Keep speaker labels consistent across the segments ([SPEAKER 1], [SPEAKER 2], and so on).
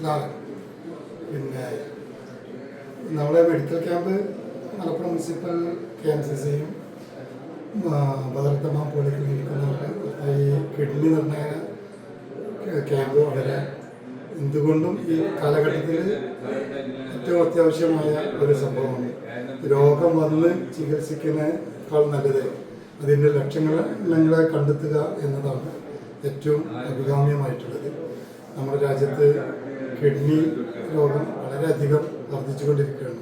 [SPEAKER 1] Slalom പിന്നെ നമ്മുടെ medical camp Malappuram municipal K M C സിയും ബദർത്തമ്മ പോളിക്ലിനിക്കും ഈ കിഡ്നി നിർണയ ക്യാമ്പ് വളരെ എന്തുകൊണ്ടും ഈ കാലഘട്ടത്തിൽ ഏറ്റവും അത്യാവശ്യമായ ഒരു സംഭവമാണ്. രോഗം വന്ന് ചികിത്സിക്കുന്നതിനേക്കാൾ നല്ലത് അതിന്റെ ലക്ഷണങ്ങളെ കണ്ടെത്തുക എന്നതാണ് ഏറ്റവും അഭികാമ്യമായിട്ടുള്ളത്. നമ്മുടെ രാജ്യത്ത് കിഡ്നി രോഗം വളരെയധികം വർദ്ധിച്ചുകൊണ്ടിരിക്കുകയാണ്.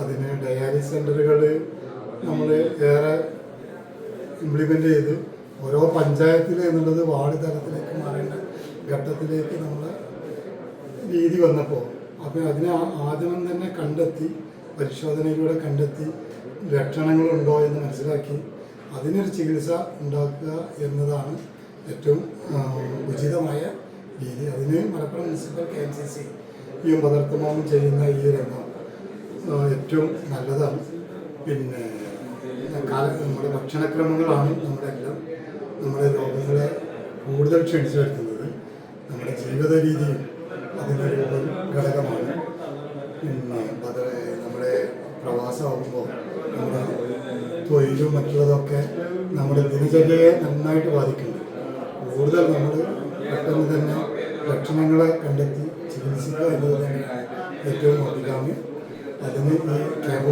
[SPEAKER 1] അതിന് ഡയാലിസ് സെന്ററുകൾ നമ്മൾ ഏറെ ഇംപ്ലിമെന്റ് ചെയ്ത്. ഓരോ പഞ്ചായത്തിൽ എന്നുള്ളത് വാർഡ് തലത്തിലേക്ക് മാറേണ്ട ഘട്ടത്തിലേക്ക് നമ്മൾ രീതി വന്നപ്പോൾ അപ്പോൾ അതിനെ ആദ്യം തന്നെ കണ്ടെത്തി പരിശോധനയിലൂടെ കണ്ടെത്തി ലക്ഷണങ്ങളുണ്ടോ എന്ന് മനസ്സിലാക്കി അതിനൊരു ചികിത്സ ഉണ്ടാക്കുക എന്നതാണ് ഏറ്റവും ഉചിതമായ രീതി അതിന് Malappuram municipal K M C C ഈ പദർത്ഥമാവും ചെയ്യുന്ന ഈ രംഗം ഏറ്റവും നല്ലതാണ്. പിന്നെ കാല നമ്മുടെ ഭക്ഷണക്രമങ്ങളാണ് നമ്മുടെ എല്ലാം നമ്മുടെ രോഗങ്ങളെ കൂടുതൽ ക്ഷണിച്ചു വരുത്തുന്നത് നമ്മുടെ ജീവിത രീതിയും അതിനൊരു ഘടകമാണ്. പിന്നെ നമ്മുടെ പ്രവാസമാകുമ്പോൾ നമ്മുടെ തൊഴിലും മറ്റുള്ളതൊക്കെ നമ്മുടെ ദിനചര്യയെ നന്നായിട്ട് ബാധിക്കുന്നുണ്ട്. കൂടുതൽ നമ്മൾ പെട്ടെന്ന് തന്നെ ലക്ഷണങ്ങളെ കണ്ടെത്തി ചികിത്സിക്കുക എന്നത് തന്നെയാണ് ഏറ്റവും അഭികാമ്യം അതിന് ഈ ക്യാമ്പ്